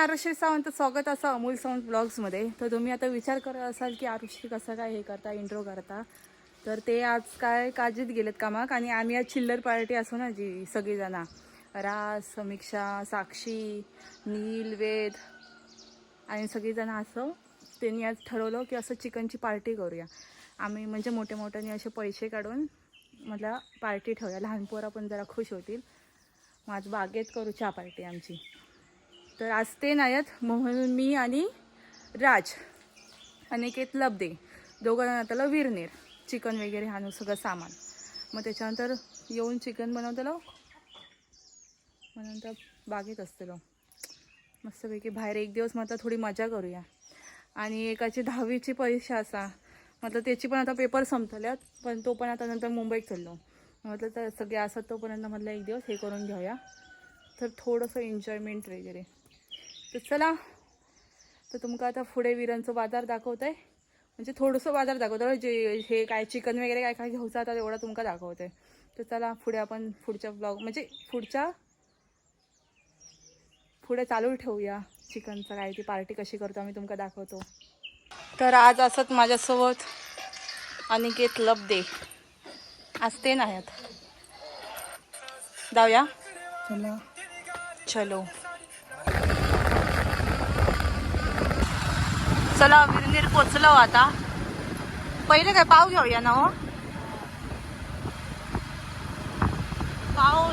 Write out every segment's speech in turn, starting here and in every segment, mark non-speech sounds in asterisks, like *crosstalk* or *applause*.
नमस्कार आरुषी सावंत स्वागत असं अमूल सावंत ब्लॉग्समध्ये. तर तुम्ही आता विचार करत असाल की आरुषी कसं काय हे करता इंट्रो करता? तर ते आज काय काळजीत गेलेत कामाक आणि आम्ही आज चिल्लर पार्टी असू ना जी सगळीजणं. रास समीक्षा साक्षी नील वेद आणि सगळीजणं असं त्यांनी आज ठरवलं की असं चिकनची पार्टी करूया. आम्ही म्हणजे मोठ्या मोठ्याने असे पैसे काढून मला पार्टी ठेवूया. लहान पोरं पण जरा खुश होतील. मग आज बागेत करू चहा पार्टी आमची. तर आज ते नाहीत म्हणून मी आणि राज अनिकेत लबदे. दोघांना आता त्याला विरनेर. चिकन वगैरे आणू सगळं सामान. मग त्याच्यानंतर येऊन चिकन बनवतलो. मग नंतर बागेत असतलो. मस्तपैकी बाहेर एक दिवस म्हटलं थोडी मजा करूया. आणि एकाची दहावीची परीक्षा असा. म्हटलं त्याची पण आता पेपर संपतल्यात पण तो पण आता नंतर मुंबईत चाललो. म्हटलं तर सगळे असत तोपर्यंत म्हटलं एक दिवस हे करून घेऊया. तर थोडंसं एन्जॉयमेंट वगैरे. तर चला. तर तुमका आता पुढे विरांचं बाजार दाखवत आहे म्हणजे थोडंसं बाजार दाखवतं जे हे काय चिकन वगैरे काय काय घ्यायचं आता तेवढं तुमका दाखवत आहे तर चला पुढे आपण पुढच्या ब्लॉग म्हणजे पुढच्या पुढे चालू ठेवूया चिकनचं काय ती पार्टी कशी करतो आम्ही तुमका दाखवतो. तर आज असत माझ्यासोबत अनिकेत लबदे आज ते नाहीत. जाऊया. चला. चला विरनेर पोचलो आता. पहिले काय पाव घेऊया ना हो? पाव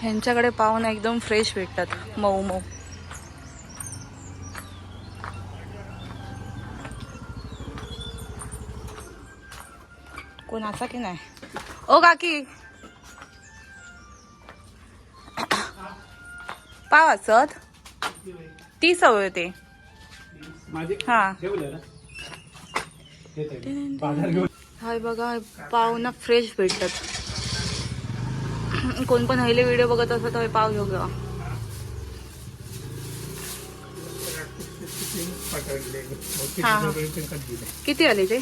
ह्यांच्याकडे पाव. ना एकदम फ्रेश भेटतात मऊ मऊ. कोण असा की नाही? ओ काकी. पाव असत तीस हवे होते. माझे हा. ठेवलं ना. बाजार घेऊन. हाय बघा पाव ना फ्रेश भेटतात. कोण पण हिले व्हिडिओ बघत असत तर हे पाव घेऊ हा, हा. दिले किती आले ते?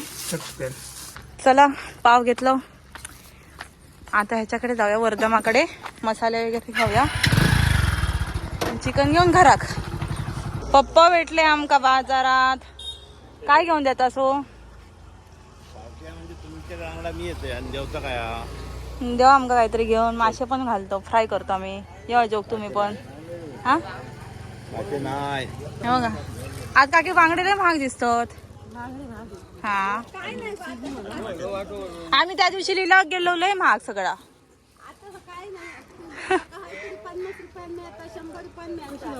चला पाव घेतलं. आता ह्याच्याकडे जाऊया वर्धमाकडे. मसाले वगैरे घेऊया चिकन घेऊन घराक पप्पा भेटले आमका बाजारात. काय घेऊन देता सो? म्हणजे? देवा आमका काहीतरी घेऊन मासे पण घालतो फ्राय करतो आम्ही. येवा जोग तुम्ही पण. हा? हे बघा. आज काकी बांगडे लय महाग दिसतात. हा. आम्ही त्या दिवशी लिहिला गेलो लय महाग सगळा. पन्नास रुपयांनी आता शंभर रुपयांनी आता.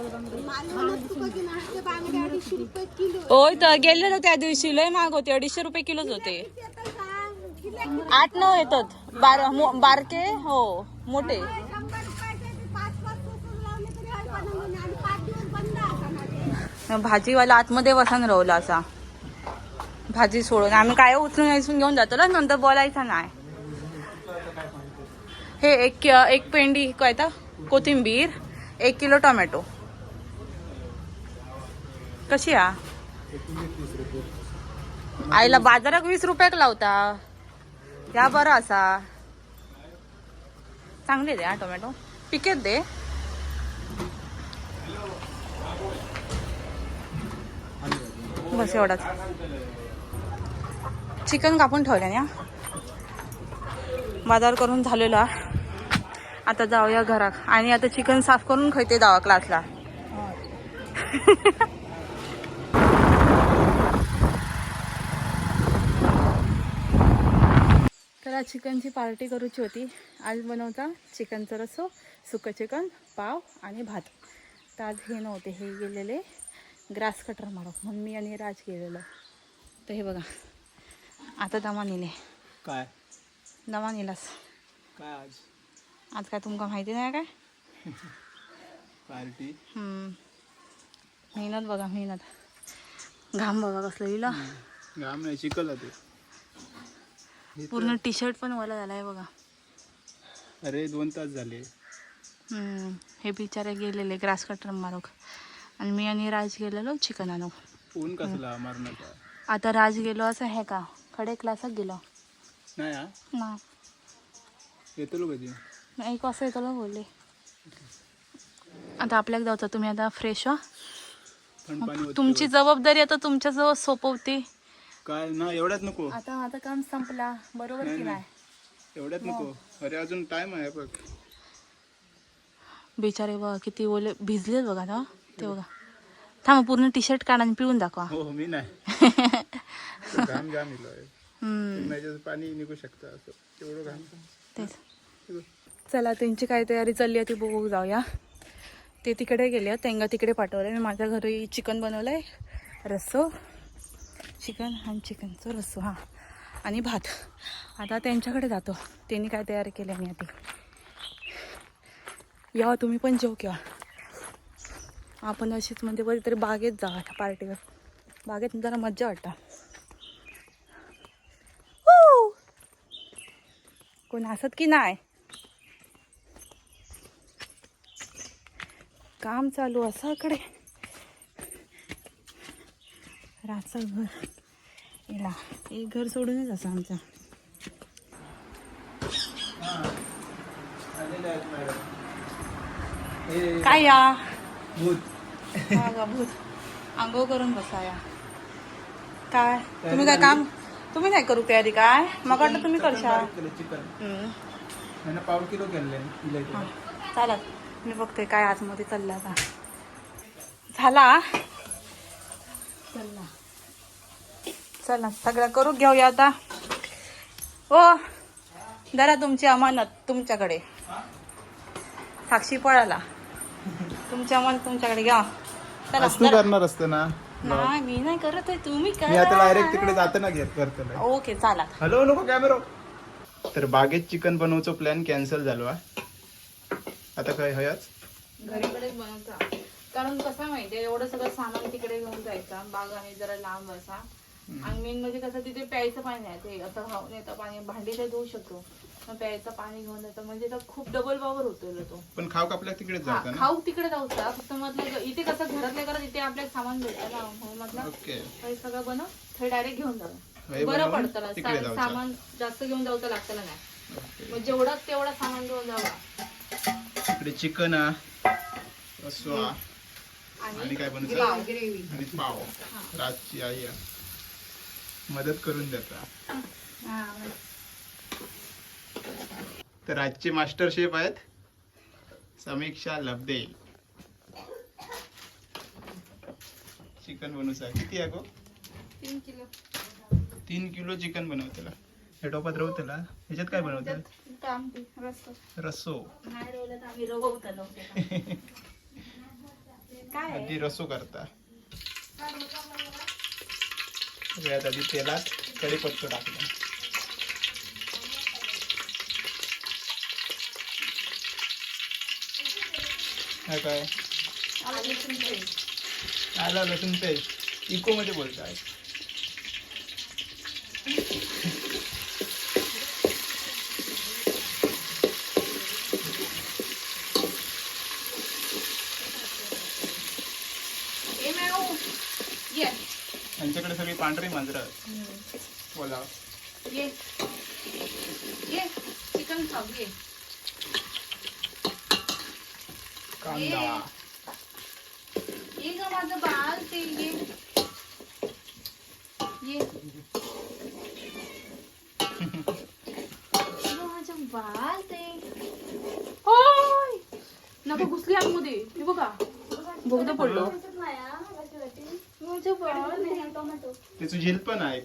मालवणात तुका की नाही ते बांगडे अडीचशे रुपये किलो होय तर गेलेलो त्या दिवशी. लय महाग होते अडीचशे रुपये किलोच होते. ते आता सांग किती आठ नऊ येतात. बार मो- बारके हो मोठे. शंभर रुपयाचे ते पाच पाच कोकण लावले तरी आहे पण आणि पाच दिवस बंद असा मध्ये भाजीवाला आतमध्ये बसून राहला असा. भाजी सोडून. आम्ही काय उचलून घेऊन जातो ना नंतर बोलायचा नाही. हे एक एक पेंडी काय तर कोथिंबीर एक किलो टोमॅटो. कशी आ? आईला बाजारात वीस रुपयाक लावता. या बरं असा. चांगले दे हा टोमॅटो. पिकेत दे. बस एवढाच. चिकन कापून ठेवलं ना बाजार करून झालेला आता जाऊया घरात आणि आता चिकन साफ करून खैते जावा क्लासला तर आज चिकनची पार्टी करूची होती. आज बनवता चिकनचं रसो सुकं चिकन पाव आणि भात. तर आज हे नव्हते हे गेलेले ग्रास कटर मारो म्हणून मी आणि राज गेलेलो. तर हे बघा. आता दमा नेले काय? दमा नेलास काय आज? आज काय तुमका माहिती नाही काय? पार्टी. हम्म. मेहनत बघा मेहनत. घाम बघा कसलं लिहिलं. घाम नाही शिकल ते. पूर्ण टी शर्ट पण ओला झालाय बघा. अरे दोन तास झाले. हे बिचारे गेलेले ग्रास कटर मारूक. आणि मी आणि राज गेलेलो चिकन आणू ऊन कसला आता राज गेलो असं हे का? खडे क्लासात गेलो. नाही ना येतो कधी एक वाजता येतो बोलले. आता आपल्याला जायचं तुम्ही आता फ्रेश व्हा पण पाणी होतं. तुमची जबाबदारी आता तुमच्याजवळ सोपवते. काय ना एवढ्यात नको. आता माझं काम संपला. बरोबर नाही, की नाही. एवढ्यात नको. अरे अजून टाइम आहे बघ. बिचारे बघा किती ओले भिजलेत बघा ना ते बघा. थांबा पूर्ण टी शर्ट काढा आणि पिळून दाखवा. हो हो, मी नाही. *laughs* घाम घाम पाणी निघू शकतं असं. तेवढं घाम. तेच. चला त्यांची काय तयारी चालली आहे ती बघू जाऊया. ते तिकडे गेले त्यांना तिकडे पाठवलं मी माझ्या घरी चिकन बनवलं आहे रस्सो. चिकन आणि चिकनचं रस्सो हां. आणि भात. आता त्यांच्याकडे जातो. त्यांनी काय तयारी केली मी आधी या तुम्ही पण जेव किंवा. आपण अशीच म्हणजे कधीतरी बागेत जावा पार्टीवर. बागेत जरा मज्जा वाटतं. कोण असत की नाही? काम चालू असं कडे. रातचं घर. येला एक घर सोडूनच असं आमचं. काय या? भूत. आंघोळ करून बसा या काय तुम्ही काय काम तुम्ही नाही करू तयारी काय? मग वाटलं तुम्ही करशा चिकन हम्म. पाव किलो केले चालत मी बघते काय आतमध्ये चाललं आता. झाला? चला चला सगळं करू घेऊया आता. ओ जरा तुमची अमानत तुमच्याकडे. साक्षी पळाला. तुमची अमानत तुमच्याकडे घ्या. चला तू करणार असतं ना? नाही मी नाही करत आहे तुम्ही मी आता करा. डायरेक्ट तिकडे जाताना घेत करतो ओके चाला हॅलो नको कॅमेरा तर बागेत चिकन बनवचं प्लॅन कॅन्सल झालो हा. आता काय हयाच घरीकडेच बनवता. कारण कसं माहितीये एवढं सगळं सामान तिकडे घेऊन जायचं. बाग आहे जरा लांब असा. आणि मेन म्हणजे कसं तिथे प्यायचं पाणी आहे. ते आता खाऊन येतं पाणी भांडी तर धुवू शकतो. मग प्यायचं पाणी घेऊन येतं. म्हणजे तर खूप डबल वावर होतो तो. पण खाऊ आपल्या जातं ना? खाऊ तिकडे जाऊचा फक्त म्हटलं इथे कसं घरातल्या घरात इथे आपल्याला सामान भेटतं ना. म्हणून म्हटलं ओके. हे सगळं बनव ते डायरेक्ट घेऊन जाऊ बरं पडतं तिकडे. सामान जास्त घेऊन जाऊचं लागतं नाही. मग जेवढं तेवढं सामान घेऊन जावा. इकडे चिकन रस्सा आणि काय बनवतं आणि पाव. रातची आई. मदत करून देता तर आजचे मास्टर शेफ आहेत समीक्षा लब्दे. चिकन बनवूचा किती आहे गो? तीन किलो. तीन किलो चिकन बनवतेला. हे टोपात रवतेला ह्याच्यात काय बनवतं काम काय? आधी रस्सो करता सगळ्यात आधी तेलात कढीपत्ता टाकला हा काय. आला लसूण पेस्ट इको मध्ये बोलताय ए मॅओ. ये त्यांच्याकडे सगळी पांढरी मांजरं. बोला. ये. ये चिकन खाऊ ये. कांदा. ये. ग माझं बाळ ते ये. *laughs* माझं बाळ ते. होय. नको घुसली आतमध्ये. हे बघा. बोगदा पडलो. त्याचं झील पण आहे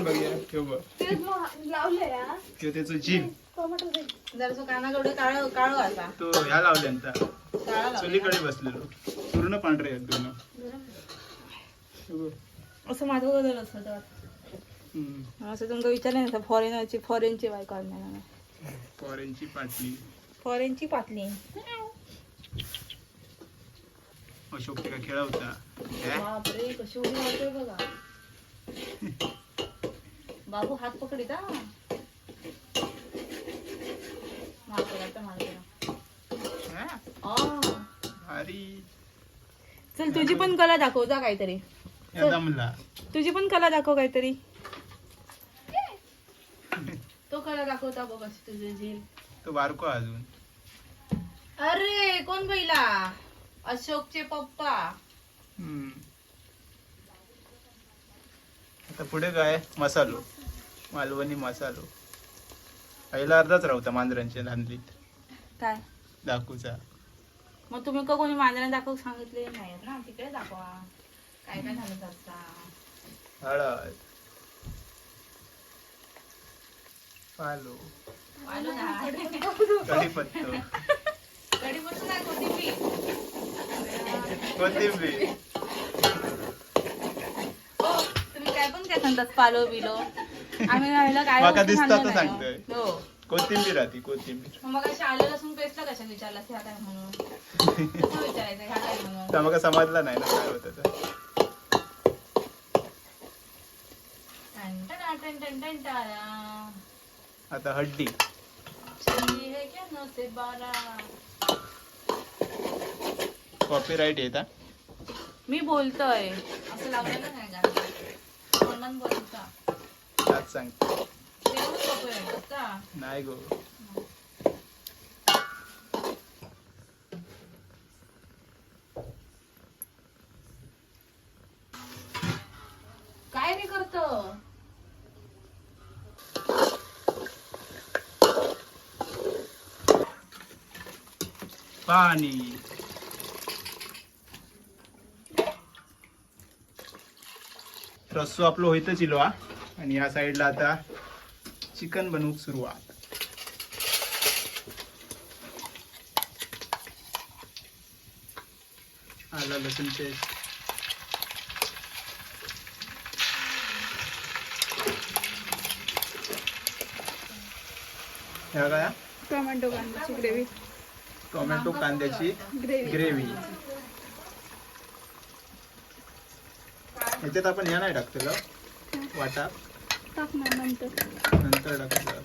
बघूया काळ काळ तो ह्या लावल्यांचा काळा लावलाय. चुलीकडे बसलेलो. पूर्ण पांढरे आहेत दोन. हे बघ. असं माझं बदल तर. हम्म. असं तुमका विचारलं ना फॉरेनरची फॉरेनची बायको आणणार फॉरेनची पाटली. फॉरेनची पाटली. अशोक तिका खेळवता हे? बापरे कशी उडी मारतोय बघा. बाबू हात पकडीत चल तुझी पण कला दाखव जा काहीतरी. तुझी पण कला दाखव काहीतरी. तो कला दाखवता बघ अशी तुझी झील. तो बारको अजून. अरे कोण पहिला? अशोकचे पप्पा. हम्म. आता पुढे काय? मसालो. मालवणी मसालो. पहिला अर्धाच राहता मांजरांच्या धांदलीत काय? दाखूचा मग तुम्ही का कोणी मांजरा दाखवू सांगितले? नाही ना तिकडे दाखवा. काय काय सांगत असता? हळद. पालो. आलो ना. कढीपत्तो. कढीपत्ता नाही कोथिंबीर. कोथिंबीर. हो तुम्ही काय पण काय सांगतात पालो बिलो. आम्ही राहिलं काय माका गोष्टी दिसता सांगलं तर नाही सांगतोय. हो. कोथिंबीर राहती कोथिंबीर. मग आलं लसूण पेस्टला कशा विचारला ह्या काय म्हणून? कसं विचारायचं ह्या काय म्हणून? तर मग समजला नाही ना काय होतं तर. टन टन टन टन टन टारा. आता हड्डी है क्या नौ से बारह. कॉपीराईट येता. मी बोलतोय. असं लावलेलं नाही गाणं म्हणून बोलता आज सांगतो तेवढं सोपं आहे का? नाही गो. काय नाही करतो? पाणी. रस्सो आपलं होईतच इलो हा. आणि या साईडला आता चिकन बनवूक सुरुवात आलं लसूण पेस्ट ह्या काय टोमॅटो कांद्याची ग्रेव्ही. टोमॅटो कांद्याची ग्रेव्ही. ह्याच्यात आपण ह्या नाही टाकतलं वाटा. नंतर. नंतर टाकलं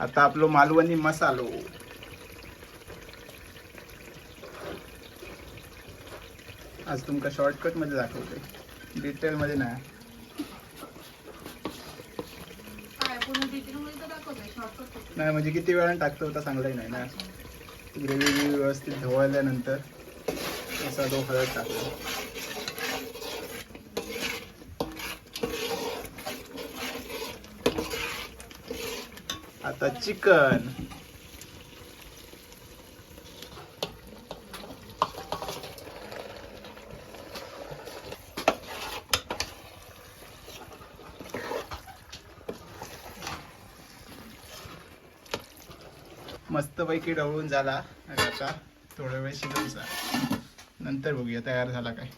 आता आपलो मालवणी मसालो. आज तुमका शॉर्टकटमध्ये दाखवते डिटेल मध्ये नाही काय पूर्ण डिटेल मध्ये तर दाखवतोय शॉर्टकट नाही म्हणजे किती वेळानं टाकतो होता सांगलाही नाही ना. ग्रेव्ही व्यवस्थित ढवळल्यानंतर असा तो हळद टाकतो. आता चिकन. मस्तपैकी ढवळून झाला. आणि आता थोडा वेळ शिजवचा नंतर बघूया तयार झाला काय?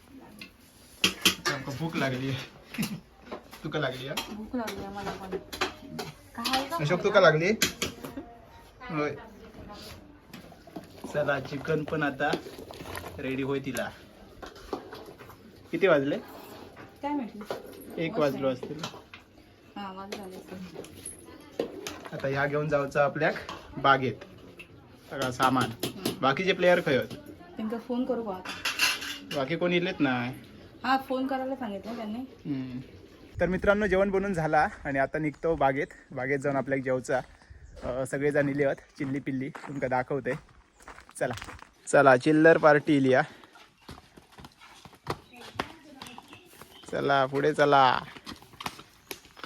भूक लागली *laughs* तुका लागली भूक लागली मला पण. अशोक तुका लागली? होय. चला चिकन पण आता रेडी होय तिला. किती वाजले? एक वाजलो असतील. हा. आता ह्या घेऊन जाऊचं आपल्याक बागेत. सगळं सामान. बाकीचे प्लेयर खय त्यांना फोन करू का बाकी कोणी इलेत नाही. हा फोन करायला सांगितलं त्यांनी. हम्म. तर मित्रांनो जेवण बनवून झाला आणि आता निघतो बागेत. बागेत जाऊन आपल्याला जेवचा अं, सगळेजण इले आहेत चिल्ली पिल्ली तुमका दाखवते. चला. चला चिल्लर पार्टी इलिया. चला पुढे चला.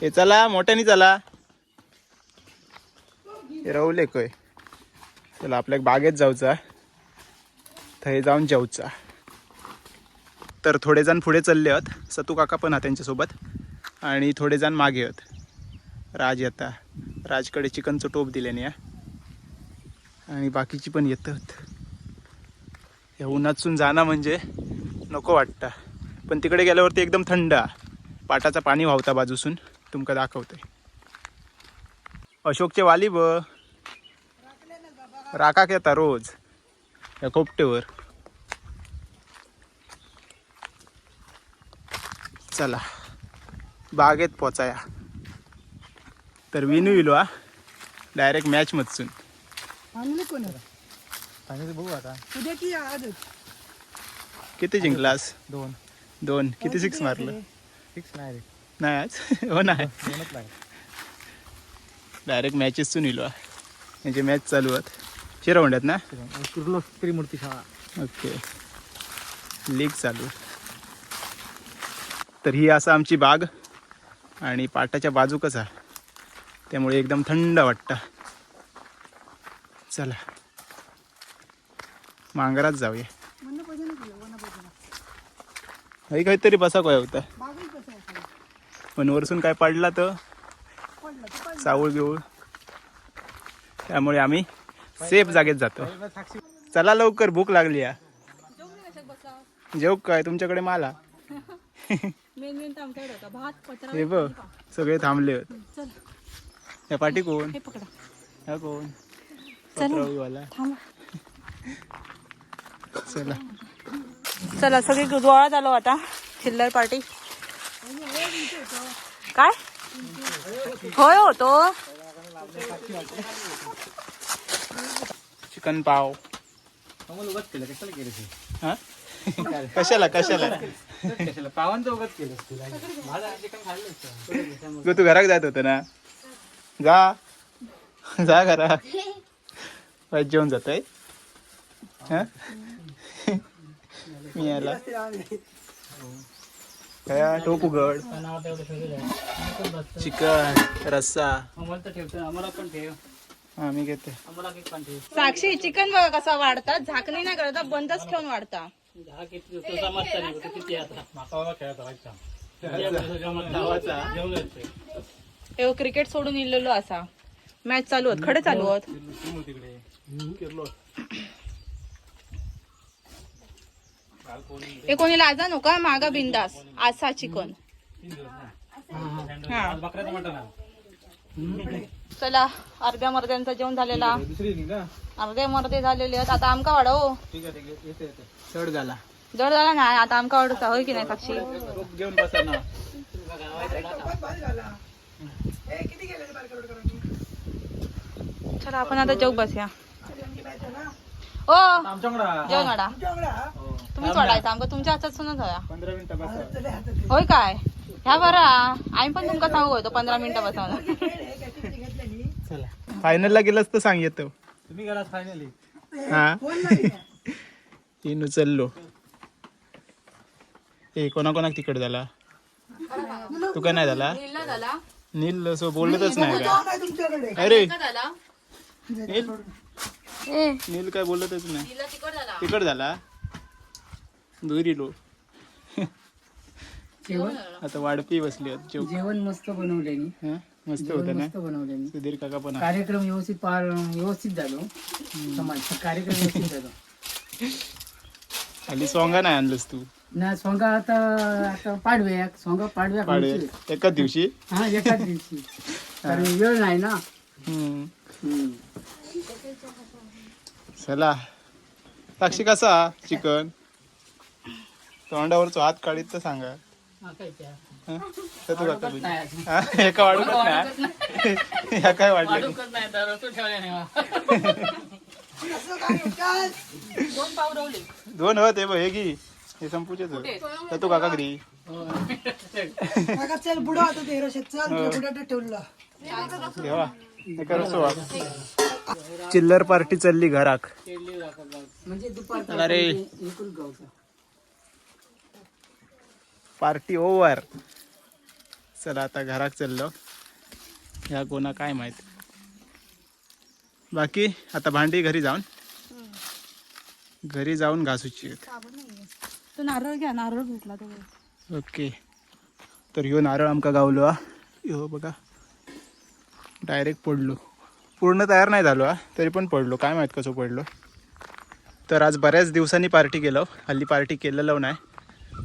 हे चला मोठ्यानी चला. हे रवले कोय चला आपल्या बागेत जाऊचा. थंय जाऊन जेवचा तर थोडे जण पुढे चालले आहेत. सतू काका पण हा त्यांच्यासोबत. आणि थोडे जण मागे आहेत. राज येता. राजकडे चिकनचं टोप दिल्याने या आणि बाकीची पण येतात या उन्हातून जाणं म्हणजे नको वाटतं. पण तिकडे गेल्यावरती एकदम थंड पाटाचं पाणी व्हावता बाजूसून. तुमका दाखवतंय. अशोकचे वाली ब. राखाक येता रोज? या कोपटेवर चला. बागेत पोचाया. तर विनू इलो हा डायरेक्ट मॅच मधसून. आणले कोणाला सांगायचं बघू आता. उद्या की आजच किती जिंकलास? दोन. दोन. किती सिक्स मारलं? फिक्स नाही रे. नाही आज? हो नाही डायरेक्ट मॅचेसतून इलो म्हणजे मॅच चालू आहेत. शिरवंड्यात ना? कुर्लो त्रिमूर्ती शाळा. ओके. लीग चालू. तर ही असं आमची बाग आणि पाटाच्या बाजू कसा त्यामुळे एकदम थंड वाटतं. चला. मांगरात जाऊया. काही काहीतरी बसा काय होता. पण वरसून काय पडला तर? सावळ बिवळ त्यामुळे आम्ही सेफ जागेत जातो. चला लवकर भूक लागली या. जेव काय तुमच्याकडे माला हे बघ सगळे थांबले होते. चल. या पाठी कोण? हे कोण? चला. पत्रावळीवाला चला. चला सगळी गोळा आलो आता. चिल्लर पार्टी. काय? होय होतो. चिकन पाव. आम्हाला उगाच केलं कशाला केलं ते? हा? कशाला? कशाला कशाला? पावांचं उगाच केलं तुला माझा चिकन खाल्लं तू घरात जात होता ना? जा. जा घरा जेवण जात आहे मी याला काय? टोप उघड. चिकन रस्सा. आम्हाला तर ठेवतो आम्हाला पण ठेव. हा मी घेते. साक्षी चिकन बघा कसा वाढतात. झाकणी नाही करता बंदच ठेवून वाढता. हा किती तो समजता नाही कुठे किती आता? माका खेळत राहायचा. हे क्रिकेट सोडून इलेलो असा. मॅच चालू होत. खडे चालू होत. तिकडे हे कोणी लाजा नका मागा बिंदास. आसा चिकन. हा. चला अर्ध्या मर्द्यांचं जेवण झालेला. दुसरी नाही का अर्धे मर्दे झालेले आहेत. आता आमका वाढव. हो. चढ झाला. जड झाला नाही आता आमका वाढवता. होय की नाही साक्षी? घेऊन बसा ना. चला आपण आता जेव बसूया. ओ! जेवण वाढा. तुम्हीच वाढायचं. आमका तुमच्या हातात सुनच हव्या होय काय? ह्या बरा. आम्ही पण तुमका सांगू होतो पंधरा मिनिटं बसवणं चला. फायनलला गेलास तर सांग येतो. तुम्ही फायनली हा. तीन उचललो ए कोणा कोणाक तिकड झाला? तू काय नाही झाला? नील असं बोलतच नाही का? अरे. नील? ए. नील काय बोलतच नाही. तिकड झाला. तिकड झाला? दुरीलो आता वाढपी बसली आहेत जेव. जेवण मस्त बनवले मी. हा? मस्त होतं ना? मस्त बनवले मी. सुधीर काका पण आहे. कार्यक्रम व्यवस्थित पार व्यवस्थित झालो. समाज कार्यक्रम व्यवस्थित झालो. खाली सोंगा नाही आणलंस तू? ना सोंगा आता आता पाडव्याक सोंगा पाडव्याक पाडे व्हायची. एकाच दिवशी? हा एकाच दिवशी. कारण वेळ नाही ना. हम्म. हम्म. चला. साक्षी कसा? चिकन? तोंडावरचो हात काढीत तर सांगा. तू. हा, एका वाढूकच नाही ह्या काय वाढलं. दोन हो ते बघ हे घे. हे संपूचेच हो. तर तू काका घरी. चल बुडा आता ते रशेत चल तुला बुडाटा ठेवला. देवा हे बा. चिल्लर पार्टी चालली घराक. म्हणजे अरे. Party over. चला आता घरात चाललो. ह्या कोणा काय माहीत? बाकी आता भांडी घरी जाऊन. घरी जाऊन घासूची. तो नारळ घ्या नारळ तो. ओके. तर ह्यो नारळ आमका गावलो हा. ह्यो बघा. डायरेक्ट पडलो. पूर्ण तयार नाही झालो हा. तरी पण पडलो. काय माहीत कसं पडलो. तर आज बऱ्याच दिवसांनी पार्टी केलं हल्ली पार्टी केलेलं नाही.